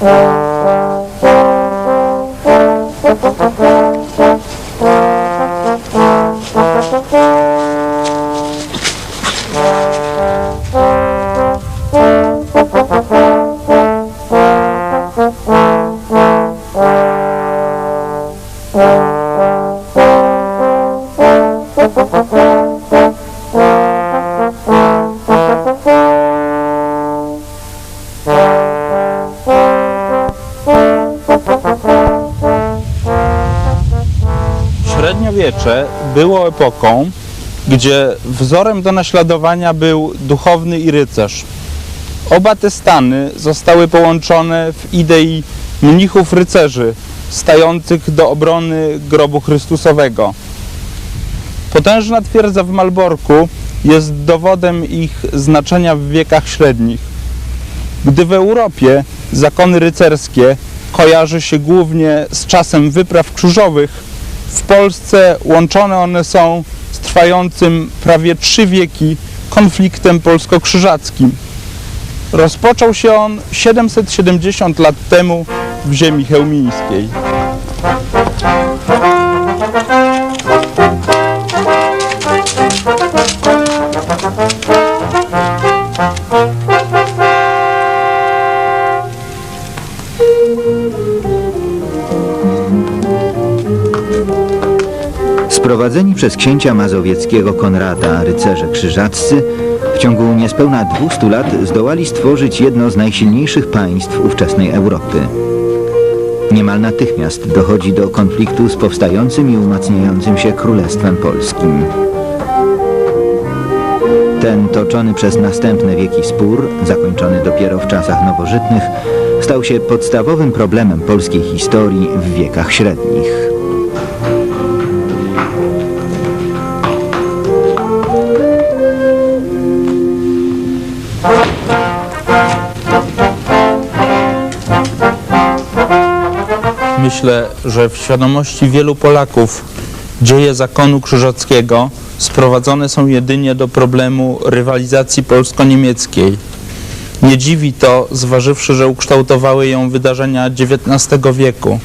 Thank. Średniowiecze było epoką, gdzie wzorem do naśladowania był duchowny i rycerz. Oba te stany zostały połączone w idei mnichów rycerzy stających do obrony grobu Chrystusowego. Potężna twierdza w Malborku jest dowodem ich znaczenia w wiekach średnich. Gdy w Europie zakony rycerskie kojarzy się głównie z czasem wypraw krzyżowych, w Polsce łączone one są z trwającym prawie trzy wieki konfliktem polsko-krzyżackim. Rozpoczął się on 770 lat temu w ziemi chełmińskiej. Sprowadzeni przez księcia mazowieckiego Konrada rycerze krzyżaccy w ciągu niespełna 200 lat zdołali stworzyć jedno z najsilniejszych państw ówczesnej Europy. Niemal natychmiast dochodzi do konfliktu z powstającym i umacniającym się Królestwem Polskim. Ten toczony przez następne wieki spór, zakończony dopiero w czasach nowożytnych, stał się podstawowym problemem polskiej historii w wiekach średnich. Myślę, że w świadomości wielu Polaków dzieje zakonu krzyżackiego sprowadzone są jedynie do problemu rywalizacji polsko-niemieckiej. Nie dziwi to, zważywszy, że ukształtowały ją wydarzenia XIX wieku.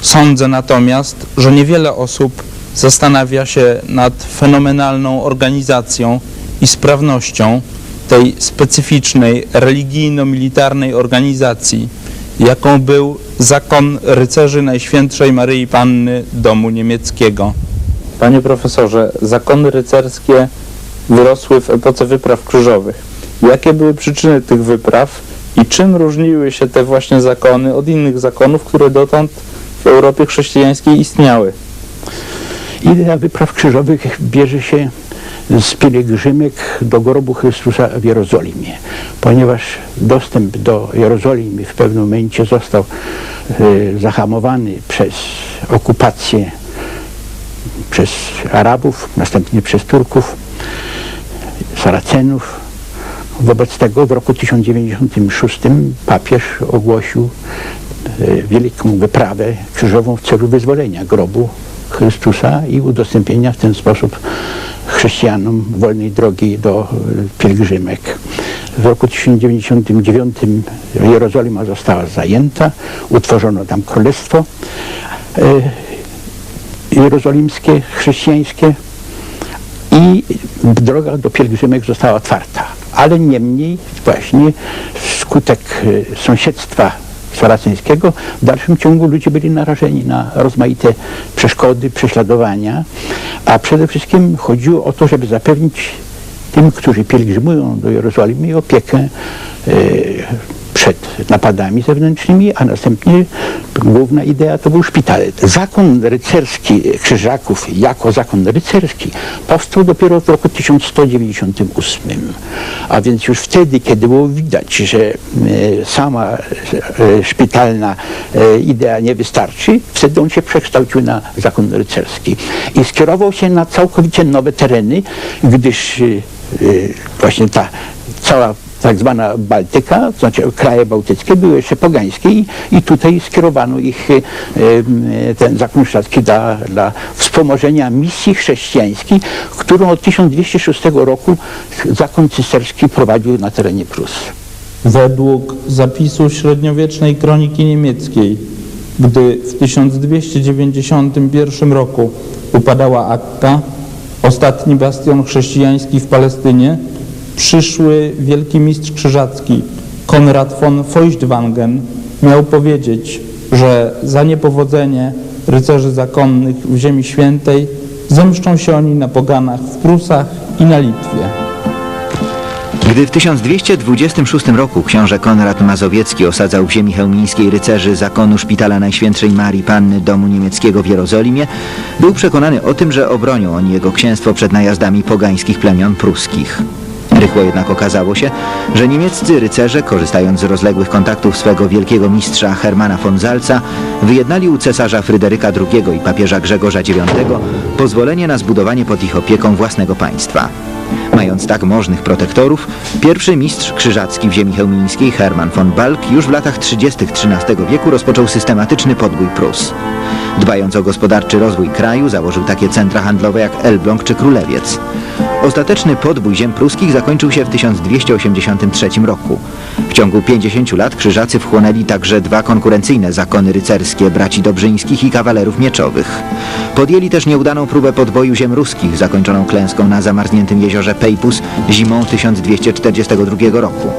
Sądzę natomiast, że niewiele osób zastanawia się nad fenomenalną organizacją i sprawnością tej specyficznej religijno-militarnej organizacji, jaką był zakon rycerzy Najświętszej Maryi Panny Domu Niemieckiego. Panie profesorze, zakony rycerskie wyrosły w epoce wypraw krzyżowych. Jakie były przyczyny tych wypraw i czym różniły się te właśnie zakony od innych zakonów, które dotąd w Europie chrześcijańskiej istniały? Idea wypraw krzyżowych bierze się z pielgrzymek do grobu Chrystusa w Jerozolimie, ponieważ dostęp do Jerozolimy w pewnym momencie został e, zahamowany przez okupację przez Arabów, następnie przez Turków, Saracenów. Wobec tego w roku 1096 papież ogłosił e, wielką wyprawę krzyżową w celu wyzwolenia grobu Chrystusa i udostępnienia w ten sposób chrześcijanom wolnej drogi do e, pielgrzymek. W roku 1099 Jerozolima została zajęta, utworzono tam królestwo e, jerozolimskie, chrześcijańskie i droga do pielgrzymek została otwarta. Ale niemniej właśnie wskutek e, sąsiedztwa saraceńskiego w dalszym ciągu ludzie byli narażeni na rozmaite przeszkody, prześladowania, a przede wszystkim chodziło o to, żeby zapewnić tym, którzy pielgrzymują do Jerozolimy opiekę e, przed napadami zewnętrznymi, a następnie główna idea to był szpital. Zakon rycerski Krzyżaków jako zakon rycerski powstał dopiero w roku 1198. A więc już wtedy, kiedy było widać, że e, sama e, szpitalna e, idea nie wystarczy, wtedy on się przekształcił na zakon rycerski i skierował się na całkowicie nowe tereny, gdyż właśnie ta cała tak zwana Baltyka, to znaczy kraje bałtyckie były jeszcze pogańskie i, i tutaj skierowano ich e, e, ten zakon szlacki dla, dla wspomożenia misji chrześcijańskiej, którą od 1206 roku zakon cysterski prowadził na terenie Prus. Według zapisu średniowiecznej kroniki niemieckiej, gdy w 1291 roku upadała Akka, ostatni bastion chrześcijański w Palestynie, przyszły wielki mistrz krzyżacki Konrad von Feuchtwangen miał powiedzieć, że za niepowodzenie rycerzy zakonnych w Ziemi Świętej zemszczą się oni na poganach w Prusach i na Litwie. Gdy w 1226 roku książę Konrad Mazowiecki osadzał w ziemi chełmińskiej rycerzy zakonu Szpitala Najświętszej Marii Panny Domu Niemieckiego w Jerozolimie, był przekonany o tym, że obronią oni jego księstwo przed najazdami pogańskich plemion pruskich. Rychło jednak okazało się, że niemieccy rycerze, korzystając z rozległych kontaktów swego wielkiego mistrza Hermana von Salza, wyjednali u cesarza Fryderyka II i papieża Grzegorza IX pozwolenie na zbudowanie pod ich opieką własnego państwa. Mając tak możnych protektorów, pierwszy mistrz krzyżacki w ziemi chełmińskiej Hermann von Balk już w latach 30. XIII wieku rozpoczął systematyczny podbój Prus. Dbając o gospodarczy rozwój kraju, założył takie centra handlowe jak Elbląg czy Królewiec. Ostateczny podbój ziem pruskich zakończył się w 1283 roku. W ciągu 50 lat krzyżacy wchłonęli także dwa konkurencyjne zakony rycerskie braci Dobrzyńskich i kawalerów mieczowych. Podjęli też nieudaną próbę podboju ziem ruskich, zakończoną klęską na zamarzniętym jeziorze Pejpus zimą 1242 roku.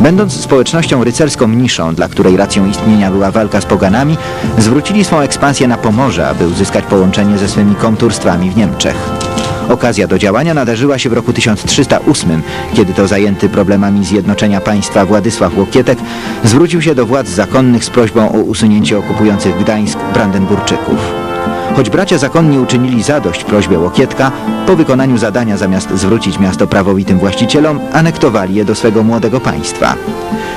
Będąc społecznością rycerską niszą, dla której racją istnienia była walka z poganami, zwrócili swą ekspansję na Pomorze, aby uzyskać połączenie ze swymi komturstwami w Niemczech. Okazja do działania nadarzyła się w roku 1308, kiedy to zajęty problemami zjednoczenia państwa Władysław Łokietek zwrócił się do władz zakonnych z prośbą o usunięcie okupujących Gdańsk Brandenburczyków. Choć bracia zakonni uczynili zadość prośbie Łokietka, po wykonaniu zadania zamiast zwrócić miasto prawowitym właścicielom, anektowali je do swego młodego państwa.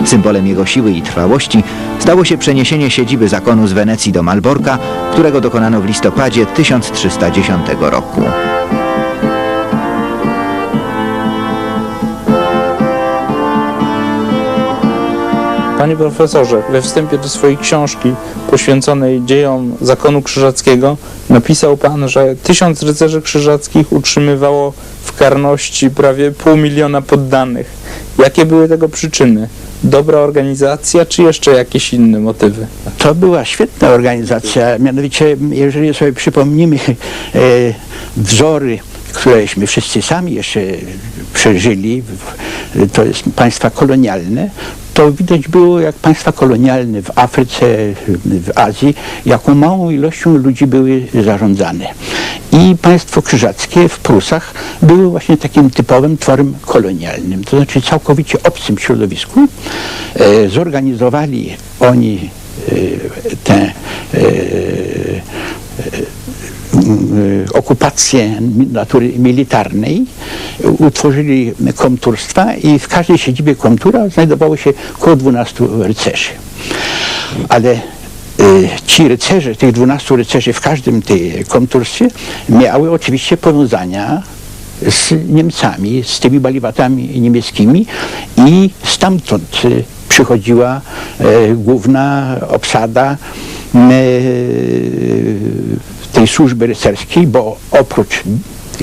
Symbolem jego siły i trwałości stało się przeniesienie siedziby zakonu z Wenecji do Malborka, którego dokonano w listopadzie 1310 roku. Panie profesorze, we wstępie do swojej książki poświęconej dziejom zakonu krzyżackiego napisał pan, że tysiąc rycerzy krzyżackich utrzymywało w karności prawie pół miliona poddanych. Jakie były tego przyczyny? Dobra organizacja, czy jeszcze jakieś inne motywy? To była świetna organizacja, mianowicie jeżeli sobie przypomnimy e, wzory, któreśmy wszyscy sami jeszcze przeżyli, w- to jest państwa kolonialne, to widać było, jak państwa kolonialne w Afryce, w Azji, jaką małą ilością ludzi były zarządzane. I państwo krzyżackie w Prusach były właśnie takim typowym tworem kolonialnym, to znaczy całkowicie obcym środowisku. E, zorganizowali oni e, tę e, y, okupację natury militarnej, utworzyli komturstwa i w każdej siedzibie komtura znajdowało się około 12 rycerzy. Ale y, ci rycerze, tych 12 rycerzy w każdym tej komturstwie miały oczywiście powiązania z Niemcami, z tymi baliwatami niemieckimi i stamtąd y, przychodziła główna obsada tej służby rycerskiej, bo oprócz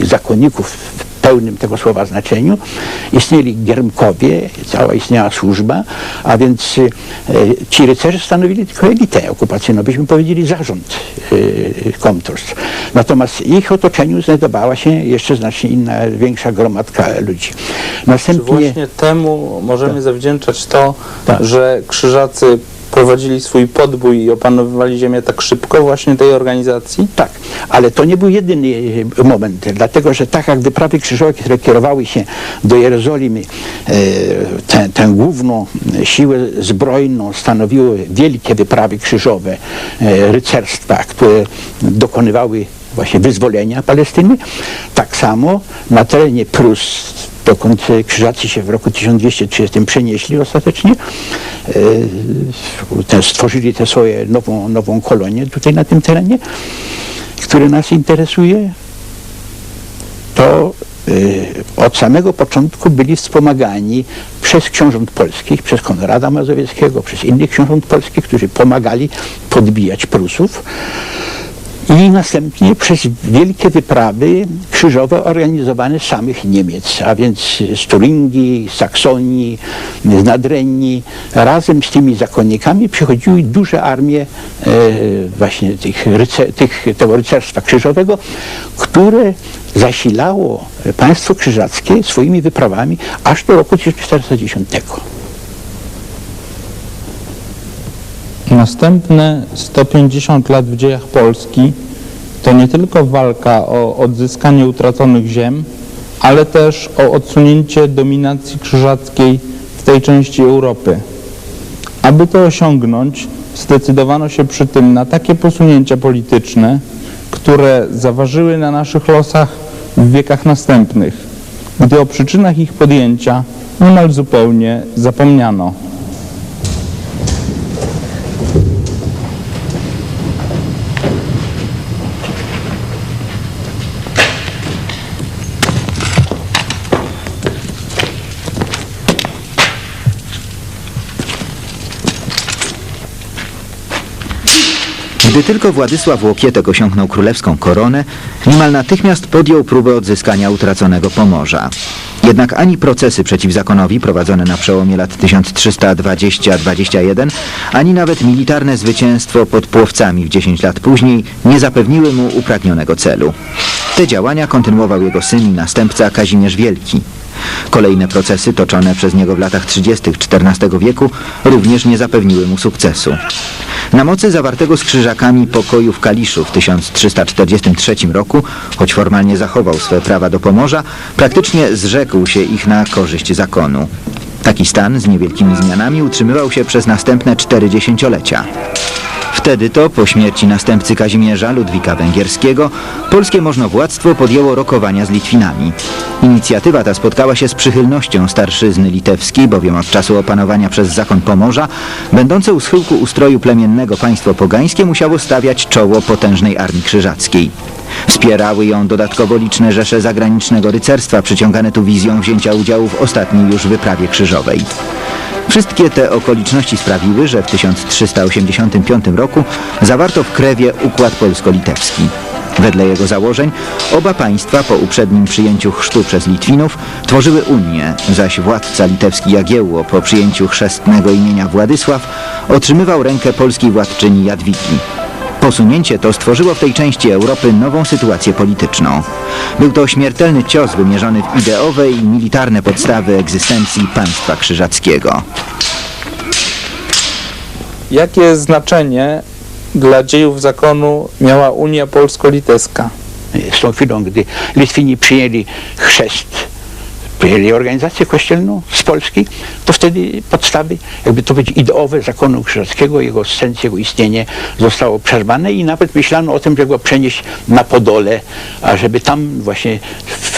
zakonników w pełnym tego słowa znaczeniu istnieli giermkowie, cała istniała służba, a więc e, ci rycerze stanowili tylko elitę okupacyjną, byśmy powiedzieli zarząd e, komturstw. Natomiast w ich otoczeniu znajdowała się jeszcze znacznie inna, większa gromadka ludzi. Czy Następnie właśnie temu możemy zawdzięczać to, Tak. że krzyżacy prowadzili swój podbój i opanowywali ziemię tak szybko właśnie tej organizacji? Tak, ale to nie był jedyny e, moment, dlatego że tak jak wyprawy krzyżowe, które kierowały się do Jerozolimy, e, tę, główną siłę zbrojną stanowiły wielkie wyprawy krzyżowe e, rycerstwa, które dokonywały właśnie wyzwolenia Palestyny, tak samo na terenie Prus, dokąd e, krzyżacy się w roku 1230 przenieśli ostatecznie, e, stworzyli tę swoją nową, nową kolonię tutaj na tym terenie, który nas interesuje, to y, od samego początku byli wspomagani przez książąt polskich, przez Konrada Mazowieckiego, przez innych książąt polskich, którzy pomagali podbijać Prusów. I następnie przez wielkie wyprawy krzyżowe organizowane samych Niemiec, a więc z Turingii, Saksonii, z Nadrenii. Razem z tymi zakonnikami przychodziły duże armie e, właśnie tych, ryce, tych, tego rycerstwa krzyżowego, które zasilało państwo krzyżackie swoimi wyprawami aż do roku 1410. Następne 150 lat w dziejach Polski to nie tylko walka o odzyskanie utraconych ziem, ale też o odsunięcie dominacji krzyżackiej w tej części Europy. Aby to osiągnąć, zdecydowano się przy tym na takie posunięcia polityczne, które zaważyły na naszych losach w wiekach następnych, gdy o przyczynach ich podjęcia niemal zupełnie zapomniano. Gdy tylko Władysław Łokietek osiągnął królewską koronę, niemal natychmiast podjął próbę odzyskania utraconego Pomorza. Jednak ani procesy przeciw zakonowi prowadzone na przełomie lat 1320-21, ani nawet militarne zwycięstwo pod Płowcami w 10 lat później nie zapewniły mu upragnionego celu. Te działania kontynuował jego syn i następca Kazimierz Wielki. Kolejne procesy toczone przez niego w latach 30. XIV wieku również nie zapewniły mu sukcesu. Na mocy zawartego z krzyżakami pokoju w Kaliszu w 1343 roku, choć formalnie zachował swe prawa do Pomorza, praktycznie zrzekł się ich na korzyść zakonu. Taki stan z niewielkimi zmianami utrzymywał się przez następne cztery dziesięciolecia. Wtedy to, po śmierci następcy Kazimierza Ludwika Węgierskiego, polskie możnowładztwo podjęło rokowania z Litwinami. Inicjatywa ta spotkała się z przychylnością starszyzny litewskiej, bowiem od czasu opanowania przez zakon Pomorza, będące u schyłku ustroju plemiennego państwo pogańskie musiało stawiać czoło potężnej armii krzyżackiej. Wspierały ją dodatkowo liczne rzesze zagranicznego rycerstwa, przyciągane tu wizją wzięcia udziału w ostatniej już wyprawie krzyżowej. Wszystkie te okoliczności sprawiły, że w 1385 roku zawarto w Krewie układ polsko-litewski. Wedle jego założeń oba państwa po uprzednim przyjęciu chrztu przez Litwinów tworzyły Unię, zaś władca litewski Jagiełło po przyjęciu chrzestnego imienia Władysław otrzymywał rękę polskiej władczyni Jadwigi. Posunięcie to stworzyło w tej części Europy nową sytuację polityczną. Był to śmiertelny cios wymierzony w ideowe i militarne podstawy egzystencji państwa krzyżackiego. Jakie znaczenie dla dziejów zakonu miała Unia Polsko-Litewska? Z tą chwilą, gdy Litwini przyjęli chrzest, przyjęli organizację kościelną z Polski, to wtedy podstawy, jakby to powiedzieć, ideowe zakonu krzyżackiego, jego sens, jego istnienie zostało przerwane i nawet myślano o tym, żeby go przenieść na Podole, a żeby tam właśnie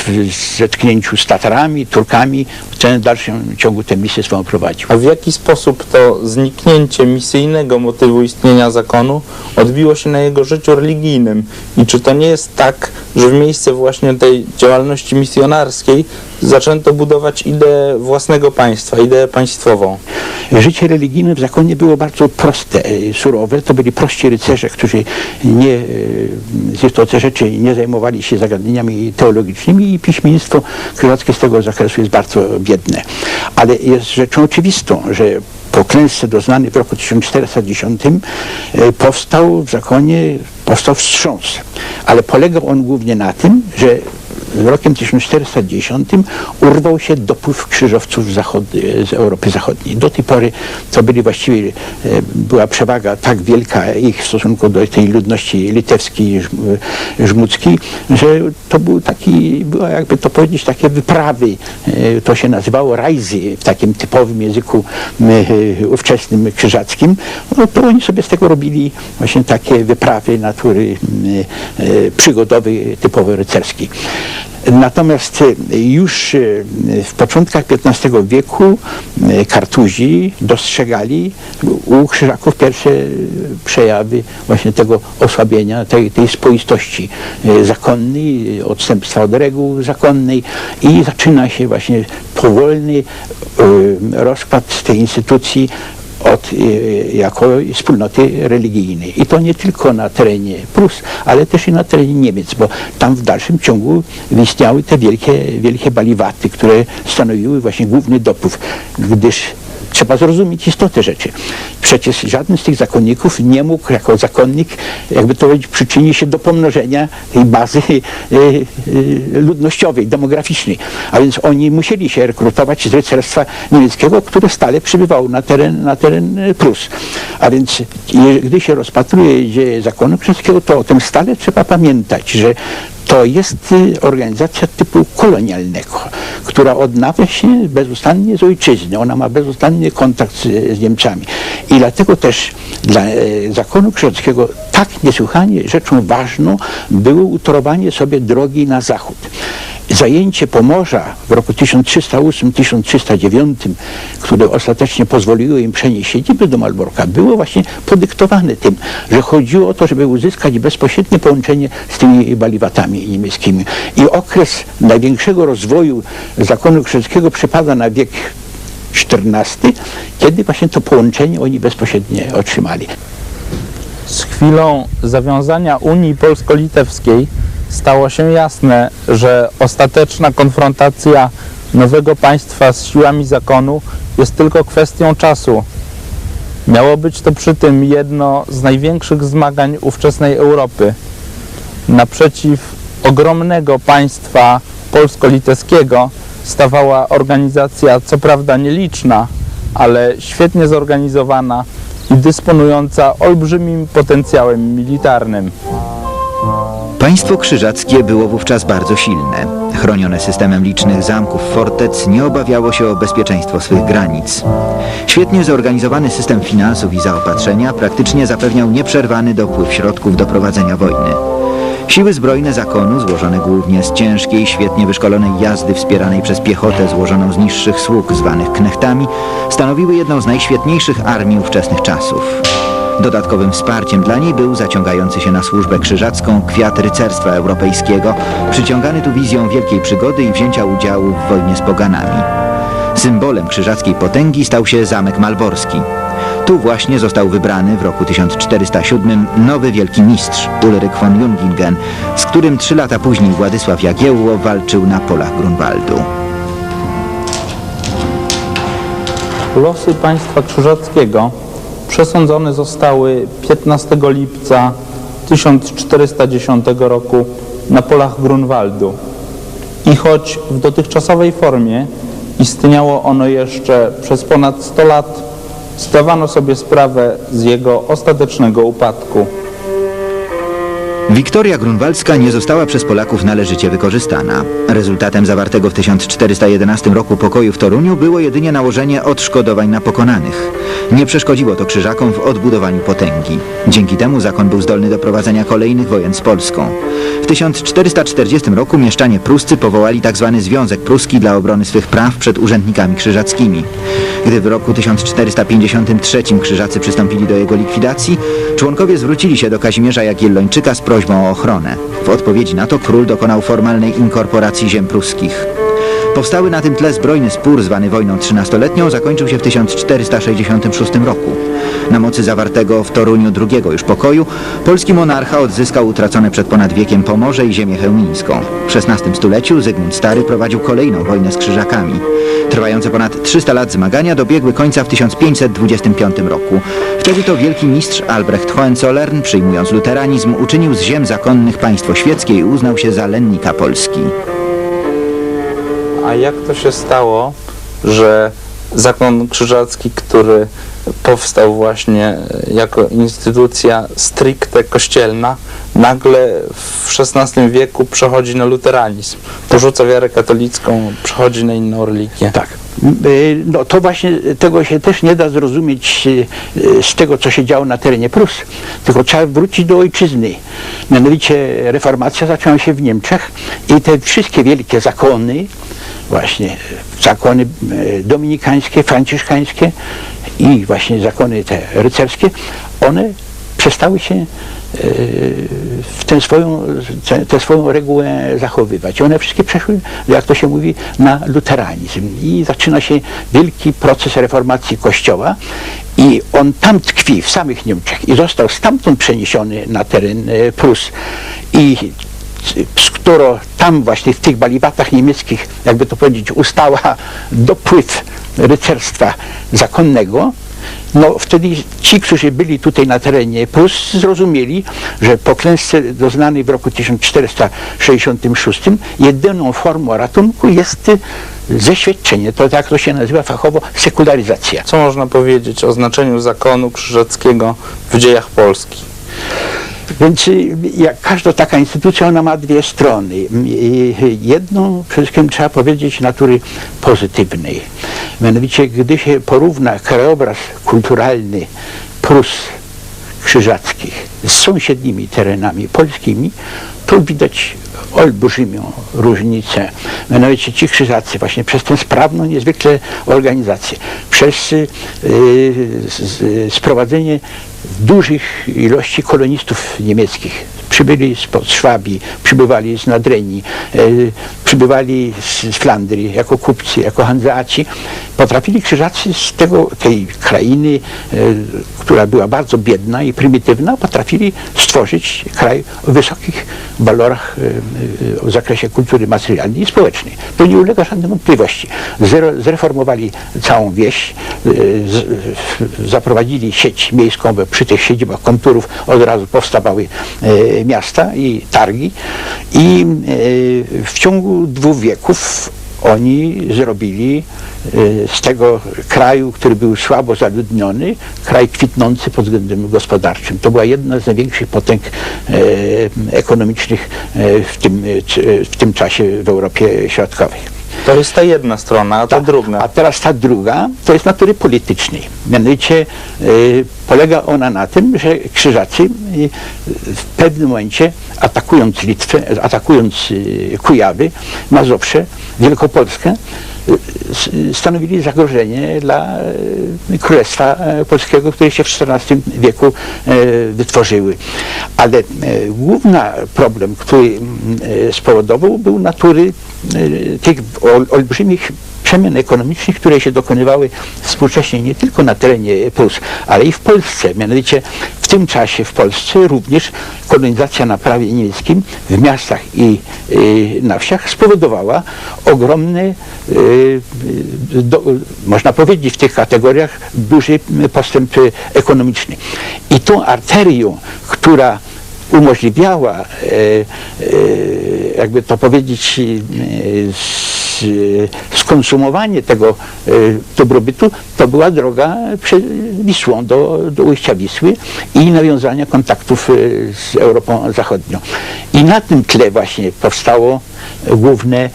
w zetknięciu z Tatarami, Turkami w dalszym ciągu tę misję swoją prowadził. A w jaki sposób to zniknięcie misyjnego motywu istnienia zakonu odbiło się na jego życiu religijnym? I czy to nie jest tak, że w miejsce właśnie tej działalności misjonarskiej zaczęto budować ideę własnego państwa, ideę państwową? Życie religijne w zakonie było bardzo proste, e, surowe. To byli prości rycerze, którzy nie, e, z istoty rzeczy nie zajmowali się zagadnieniami teologicznymi i piśmiennictwo krzyżackie z tego zakresu jest bardzo biedne. Ale jest rzeczą oczywistą, że po klęsce doznanej w roku 1410 e, powstał w zakonie, powstał wstrząs. Ale polegał on głównie na tym, że rokiem 1410 urwał się dopływ krzyżowców z Europy Zachodniej. Do tej pory to byli właściwie, e, była przewaga tak wielka ich w stosunku do tej ludności litewskiej, żmudzkiej, że to był taki, była jakby to powiedzieć, takie wyprawy. E, To się nazywało rajzy w takim typowym języku e, ówczesnym krzyżackim. No to oni sobie z tego robili właśnie takie wyprawy natury przygodowej, typowo rycerskiej. Natomiast e, już e, w początkach XV wieku e, Kartuzi dostrzegali u krzyżaków pierwsze przejawy właśnie tego osłabienia, tej, tej spoistości zakonnej, odstępstwa od reguł zakonnej i zaczyna się właśnie powolny rozkład tej instytucji od, e, jako wspólnoty religijnej. I to nie tylko na terenie Prus, ale też i na terenie Niemiec, bo tam w dalszym ciągu istniały te wielkie, wielkie baliwaty, które stanowiły właśnie główny dopływ, gdyż Trzeba zrozumieć istotę rzeczy. Przecież żaden z tych zakonników nie mógł jako zakonnik, jakby to powiedzieć, przyczynić się do pomnożenia tej bazy e, e, ludnościowej, demograficznej. A więc oni musieli się rekrutować z rycerstwa niemieckiego, które stale przybywało na teren, na teren Prus. A więc gdy się rozpatruje dzieje zakonu krzyżackiego, to o tym stale trzeba pamiętać, że to jest y, organizacja typu kolonialnego, która odnawia się bezustannie z ojczyzny. Ona ma bezustannie kontakt z, z Niemcami. I dlatego też dla e, zakonu krzyżackiego tak niesłychanie rzeczą ważną było utorowanie sobie drogi na zachód. Zajęcie Pomorza w roku 1308-1309, które ostatecznie pozwoliło im przenieść siedzibę do Malborka, było właśnie podyktowane tym, że chodziło o to, żeby uzyskać bezpośrednie połączenie z tymi baliwatami niemieckimi. I okres największego rozwoju zakonu krzyżackiego przypada na wiek XIV, kiedy właśnie to połączenie oni bezpośrednio otrzymali. Z chwilą zawiązania Unii Polsko-Litewskiej stało się jasne, że ostateczna konfrontacja nowego państwa z siłami zakonu jest tylko kwestią czasu. Miało być to przy tym jedno z największych zmagań ówczesnej Europy. Naprzeciw ogromnego państwa polsko-litewskiego stawała organizacja, co prawda nieliczna, ale świetnie zorganizowana i dysponująca olbrzymim potencjałem militarnym. Państwo krzyżackie było wówczas bardzo silne. Chronione systemem licznych zamków, fortec, nie obawiało się o bezpieczeństwo swych granic. Świetnie zorganizowany system finansów i zaopatrzenia praktycznie zapewniał nieprzerwany dopływ środków do prowadzenia wojny. Siły zbrojne zakonu, złożone głównie z ciężkiej, świetnie wyszkolonej jazdy wspieranej przez piechotę złożoną z niższych sług zwanych knechtami, stanowiły jedną z najświetniejszych armii ówczesnych czasów. Dodatkowym wsparciem dla niej był zaciągający się na służbę krzyżacką kwiat rycerstwa europejskiego, przyciągany tu wizją wielkiej przygody i wzięcia udziału w wojnie z poganami. Symbolem krzyżackiej potęgi stał się zamek malborski. Tu właśnie został wybrany w roku 1407 nowy wielki mistrz Ulryk von Jungingen, z którym trzy lata później Władysław Jagiełło walczył na polach Grunwaldu. Losy państwa krzyżackiego przesądzone zostały 15 lipca 1410 roku na polach Grunwaldu. I choć w dotychczasowej formie istniało ono jeszcze przez ponad 100 lat, zdawano sobie sprawę z jego ostatecznego upadku. Wiktoria Grunwaldzka nie została przez Polaków należycie wykorzystana. Rezultatem zawartego w 1411 roku pokoju w Toruniu było jedynie nałożenie odszkodowań na pokonanych. Nie przeszkodziło to krzyżakom w odbudowaniu potęgi. Dzięki temu zakon był zdolny do prowadzenia kolejnych wojen z Polską. W 1440 roku mieszczanie pruscy powołali tzw. Związek Pruski dla obrony swych praw przed urzędnikami krzyżackimi. Gdy w roku 1453 krzyżacy przystąpili do jego likwidacji, członkowie zwrócili się do Kazimierza Jagiellończyka z prośbą o ochronę. W odpowiedzi na to król dokonał formalnej inkorporacji ziem pruskich. Powstały na tym tle zbrojny spór zwany wojną trzynastoletnią zakończył się w 1466 roku. Na mocy zawartego w Toruniu drugiego już pokoju polski monarcha odzyskał utracone przed ponad wiekiem Pomorze i ziemię chełmińską. W XVI stuleciu Zygmunt Stary prowadził kolejną wojnę z krzyżakami. Trwające ponad 300 lat zmagania dobiegły końca w 1525 roku. Wtedy to wielki mistrz Albrecht Hohenzollern, przyjmując luteranizm, uczynił z ziem zakonnych państwo świeckie i uznał się za lennika Polski. A jak to się stało, że zakon krzyżacki, który powstał właśnie e, jako instytucja stricte kościelna, nagle w XVI wieku przechodzi na luteranizm, porzuca wiarę katolicką, przechodzi na inną religię. Tak. Y, No to właśnie tego się też nie da zrozumieć z tego, co się działo na terenie Prus. Tylko trzeba wrócić do ojczyzny. Mianowicie reformacja zaczęła się w Niemczech i te wszystkie wielkie zakony, właśnie zakony dominikańskie, franciszkańskie i właśnie zakony te rycerskie, one przestały się w tę swoją, tę, swoją regułę zachowywać. One wszystkie przeszły, jak to się mówi, na luteranizm. I zaczyna się wielki proces reformacji Kościoła i on tam tkwi, w samych Niemczech. I został stamtąd przeniesiony na teren e, Prus. I którą tam właśnie w tych balibatach niemieckich, jakby to powiedzieć, ustała dopływ rycerstwa zakonnego, no wtedy ci, którzy byli tutaj na terenie Prus, zrozumieli, że po klęsce doznanej w roku 1466 jedyną formą ratunku jest y, zeświadczenie, to tak to się nazywa fachowo sekularyzacja. Co można powiedzieć o znaczeniu zakonu krzyżackiego w dziejach Polski? Więc y, jak każda taka instytucja, ona ma dwie strony. Jedną przede wszystkim trzeba powiedzieć natury pozytywnej. Mianowicie, gdy się porówna krajobraz kulturalny Prus krzyżackich z sąsiednimi terenami polskimi, to widać olbrzymią różnicę. Mianowicie ci krzyżacy właśnie przez tę sprawną niezwykle organizację, przez y, sprowadzenie dużych ilości kolonistów niemieckich. Przybyli spod Szwabii, przybywali z Nadrenii, e, przybywali z, Flandrii jako kupcy, jako handlaci. Potrafili krzyżacy z tego, tej krainy, e, która była bardzo biedna i prymitywna, potrafili stworzyć kraj o wysokich walorach e, e, w zakresie kultury materialnej i społecznej. To nie ulega żadnej wątpliwości. Zreformowali całą wieś, w- zaprowadzili sieć miejską, bo przy tych siedzibach konturów od razu powstawały miasta i targi i e, w ciągu dwóch wieków oni zrobili e, z tego kraju, który był słabo zaludniony, kraj kwitnący pod względem gospodarczym. To była jedna z największych potęg e, ekonomicznych w tym, w tym czasie w Europie Środkowej. To jest ta jedna strona, a ta Tak. druga. A teraz ta druga to jest natury politycznej. Mianowicie y, polega ona na tym, że krzyżacy y, w pewnym momencie atakując Litwę, atakując y, Kujawy, Mazowsze, Wielkopolskę, stanowili zagrożenie dla y, Królestwa e, Polskiego, które się w XIV wieku e, wytworzyły. Ale e, główny problem, który mm, spowodował, był natury tych ol, olbrzymich przemian ekonomicznych, które się dokonywały współcześnie nie tylko na terenie Prus, ale i w Polsce. Mianowicie w tym czasie w Polsce również kolonizacja na prawie niemieckim w miastach i y, na wsiach spowodowała ogromny, można powiedzieć w tych kategoriach, duży postęp ekonomiczny. I tą arterią, która umożliwiała, e, e, jakby to powiedzieć, e, skonsumowanie tego dobrobytu, to była droga Wisłą do, do ujścia Wisły i nawiązania kontaktów z Europą Zachodnią. I na tym tle właśnie powstało główne,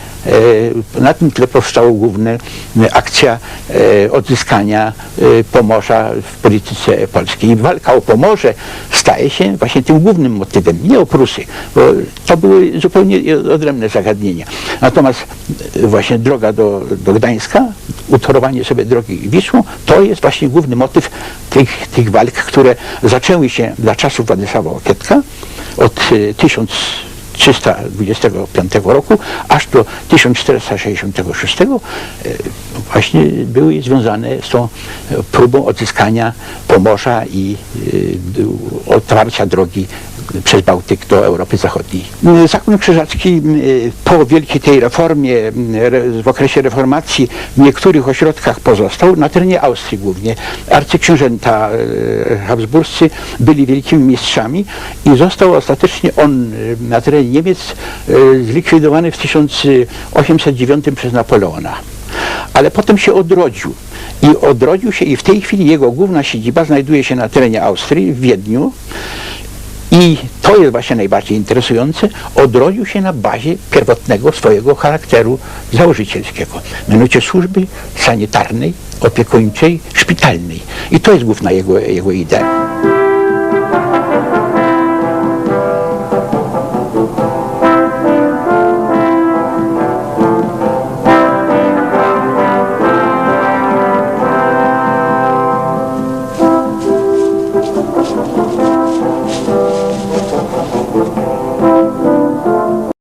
e, na tym tle powstało główne e, akcja e, odzyskania Pomorza w polityce polskiej. I walka o Pomorze staje się właśnie tym głównym motywem, nie o Prusy, bo to były zupełnie odrębne zagadnienia. Natomiast właśnie droga do, do Gdańska, utorowanie sobie drogi Wisłą, to jest właśnie główny motyw tych, tych walk, które zaczęły się dla czasów Władysława Okietka od e, 1000 325 roku aż do 1466 e, właśnie były związane z tą próbą odzyskania Pomorza i e, otwarcia drogi przez Bałtyk do Europy Zachodniej. E, Zakon Krzyżacki e, po wielkiej tej reformie, m, re- w okresie reformacji w niektórych ośrodkach pozostał, na terenie Austrii głównie. Arcyksiążęta e, habsburscy byli wielkimi mistrzami i został ostatecznie on e, na terenie Niemiec e, zlikwidowany w 1809 przez Napoleona. Ale potem się odrodził. I odrodził się i w tej chwili jego główna siedziba znajduje się na terenie Austrii, w Wiedniu. I to jest właśnie najbardziej interesujące, odrodził się na bazie pierwotnego swojego charakteru założycielskiego, mianowicie służby sanitarnej, opiekuńczej, szpitalnej. I to jest główna jego, jego idea.